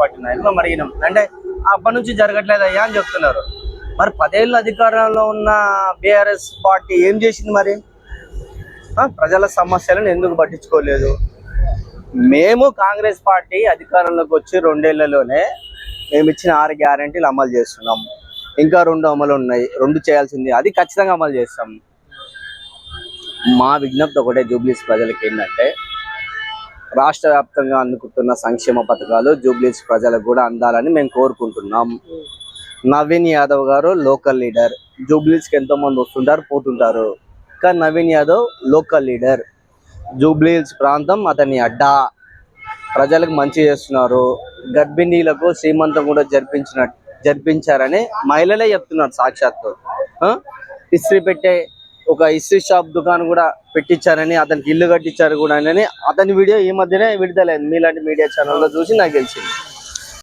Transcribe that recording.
Party నాయకులు అడిగినాం అంటే అప్పటి నుంచి జరగట్లేదు అయ్యా అని చెప్తున్నారు. మరి పదేళ్ళు అధికారంలో ఉన్న బీఆర్ఎస్ పార్టీ ఏం చేసింది మరి? ప్రజల సమస్యలను ఎందుకు పట్టించుకోలేదు? మేము కాంగ్రెస్ పార్టీ అధికారంలోకి వచ్చి రెండేళ్ళలోనే మేము ఇచ్చిన ఆరు గ్యారంటీలు అమలు చేస్తున్నాం. ఇంకా రెండు అమలు ఉన్నాయి. రెండు చేయాల్సింది అది ఖచ్చితంగా అమలు చేస్తాం. మా విజ్ఞప్తి ఒకటే జూబ్లీస్ ప్రజలకి ఏంటంటే రాష్ట్ర వ్యాప్తంగా అందుకుంటున్న సంక్షేమ పథకాలు జూబ్లీస్ ప్రజలకు కూడా అందాలని మేము కోరుకుంటున్నాం. నవీన్ యాదవ్ గారు లోకల్ లీడర్. జూబ్లీస్కి ఎంతో మంది వస్తుంటారు పోతుంటారు. కానీ నవీన్ యాదవ్ లోకల్ లీడర్. జూబ్లీహిల్స్ ప్రాంతం అతని అడ్డా. ప్రజలకు మంచి చేస్తున్నారు. గర్భిణీలకు శ్రీమంతం కూడా జరిపించిన జరిపించారని మహిళలే చెప్తున్నారు సాక్షాత్తు. ఇస్త్రీ పెట్టే ఒక ఇస్త్రీ షాప్ దుకాణం కూడా పెట్టించారని అతనికి ఇల్లు కట్టించారు కూడా అని. అతని వీడియో ఈ మధ్యనే విడుదలైంది. మీలాంటి మీడియా ఛానల్లో చూసి నాకు తెలిసింది.